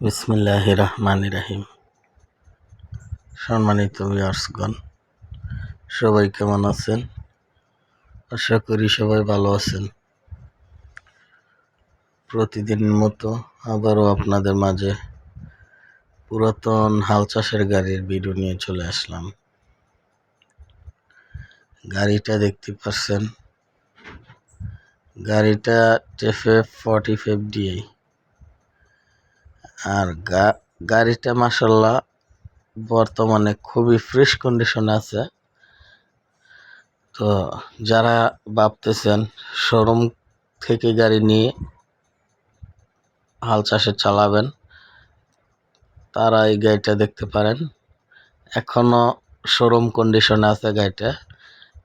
বিসমিল্লাহ রহমান রাহিম সম্মানিত ভিউয়ার্সগণ সবাই কেমন আছেন? আশা করি সবাই ভালো আছেন। প্রতিদিনের মতো আবারও আপনাদের মাঝে পুরাতন হাল চাষের গাড়ির ভিডিও নিয়ে চলে আসলাম। গাড়িটা দেখতে পাচ্ছেন। গাড়িটা টেফে ফর্টি ফাইভ ডিআই আর গা, গাড়িটা মাসাল্লাহ বর্তমানে খুবই ফ্রেশ কন্ডিশনে আছে। তো যারা ভাবতেছেন শোরুম থেকে গাড়ি নিয়ে হাল চাষে চালাবেন, তারা এই গাড়িটা দেখতে পারেন। এখনও শোরুম কন্ডিশনে আছে গাড়িটা।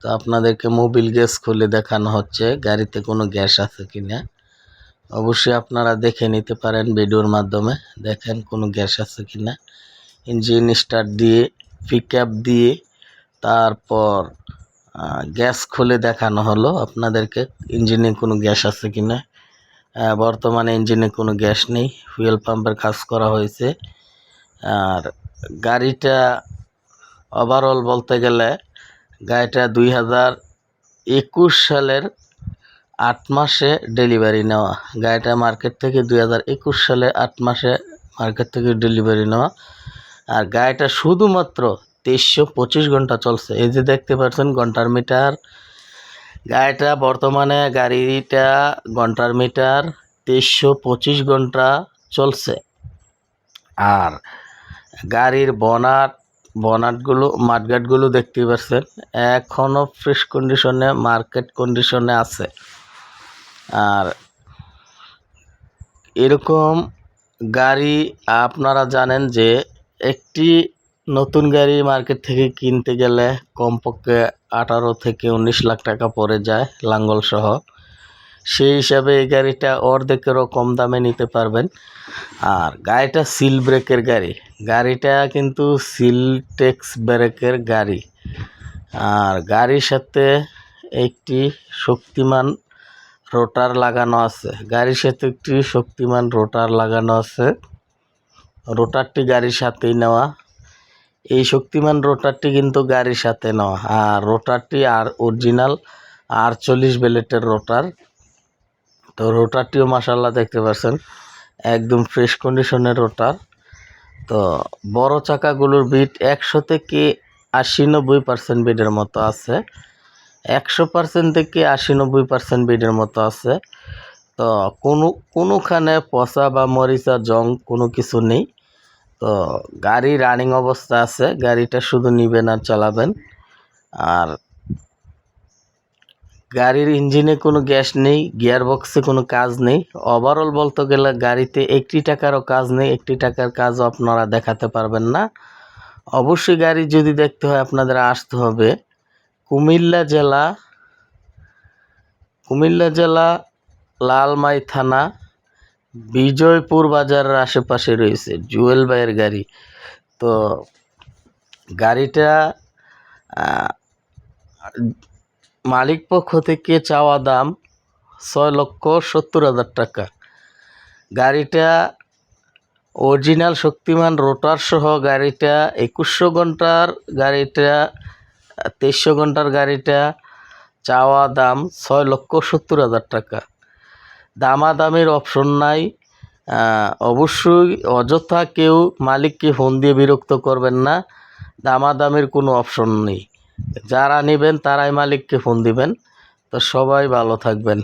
তো আপনাদেরকে মোবিল গ্যাস খুলে দেখানো হচ্ছে গাড়িতে কোনো গ্যাস আছে কিনা। অবশ্যই আপনারা দেখে নিতে পারেন ভিডিওর মাধ্যমে। দেখেন কোনো গ্যাস আছে কিনা। ইঞ্জিন স্টার্ট দিয়ে পিক দিয়ে, তারপর গ্যাস খুলে দেখানো হলো আপনাদেরকে ইঞ্জিনে কোনো গ্যাস আছে কিনা। বর্তমানে ইঞ্জিনে কোনো গ্যাস নেই। ফুয়েল পাম্পের কাজ করা হয়েছে। আর গাড়িটা ওভারঅল বলতে গেলে গাড়িটা দুই হাজার একুশ সালের আট মাসে ডেলিভারি নেওয়া। গাড়িটা মার্কেট থেকে দুই হাজার একুশ সালে আট মাসে মার্কেট থেকে ডেলিভারি নেওয়া। আর গাড়িটা শুধুমাত্র তেইশশো পঁচিশ ঘণ্টা চলছে। এই যে দেখতে পাচ্ছেন ঘণ্টার মিটার। গাড়িটা বর্তমানে গাড়িটা ঘণ্টার মিটার তেইশশো পঁচিশ ঘণ্টা চলছে। আর গাড়ির বনাট, বনাটগুলো মাঠগাটগুলো দেখতে পাচ্ছেন। এখনও ফ্রেশ কন্ডিশনে মার্কেট কন্ডিশনে আছে। আর এরকম গাড়ি আপনারা জানেন যে একটি নতুন গাড়ি মার্কেট থেকে কিনতে গেলে কমপক্ষে আঠারো থেকে উনিশ লাখ টাকা পড়ে যায় লাঙ্গল সহ। সেই হিসাবে এই গাড়িটা অর্ধেকেরও কম দামে নিতে পারবেন। আর গাড়িটা সিল ব্রেকের গাড়ি। গাড়িটা কিন্তু সিল টেক্স ব্রেকের গাড়ি। আর গাড়ির সাথে একটি শক্তিমান রোটার লাগানো আছে। গাড়ির সাথে একটি শক্তিমান রোটার লাগানো আছে। রোটারটি গাড়ির সাথেই নেওয়া। এই শক্তিমান রোটারটি কিন্তু গাড়ির সাথে নেওয়া। আর রোটারটি আর অরিজিনাল আটচল্লিশ বেলেটের রোটার। তো রোটারটিও মাসাল্লাহ দেখতে পাচ্ছেন, একদম ফ্রেশ কন্ডিশনের রোটার। তো বড় চাকাগুলোর বিট একশো থেকে আশি নব্বই পার্সেন্ট বিটের মতো আছে। একশো পার্সেন্ট থেকে আশি নব্বই পার্সেন্ট বিডের মতো আছে। তো কোনো, কোনোখানে পচা বা মরিচা, জং কোনো কিছু নেই। তো গাড়ি রানিং অবস্থা আছে, গাড়িটা শুধু নিবেন আর চালাবেন। আর গাড়ির ইঞ্জিনে কোনো গ্যাস নেই গিয়ার বক্সে কোনো কাজ নেই। ওভারঅল বলতে গেলে গাড়িতে একটি টাকারও কাজ নেই, একটি টাকার কাজও আপনারা দেখাতে পারবেন না। অবশ্যই গাড়ি যদি দেখতে হয় আপনাদের আসতে হবে। কুমিল্লা জেলা কুমিল্লা জেলা, লালমাই থানা, বিজয়পুর বাজারের আশেপাশে রয়েছে জুয়েল ভাইয়ের গাড়ি। তো গাড়িটা মালিক পক্ষ থেকে চাওয়া দাম ছয় লক্ষ সত্তর হাজার টাকা। গাড়িটা অরিজিনাল শক্তিমান রোটার সহ গাড়িটা একুশশো ঘণ্টার গাড়িটা তেইশশো ঘণ্টার গাড়িটা চাওয়া দাম ছয় লক্ষ সত্তর হাজার টাকা। দামাদামির অপশন নাই। অবশ্যই অযথা কেউ মালিককে ফোন দিয়ে বিরক্ত করবেন না। দামাদামির কোনো অপশন নেই। যারা নেবেন তারাই মালিককে ফোন দিবেন। তো সবাই ভালো থাকবেন।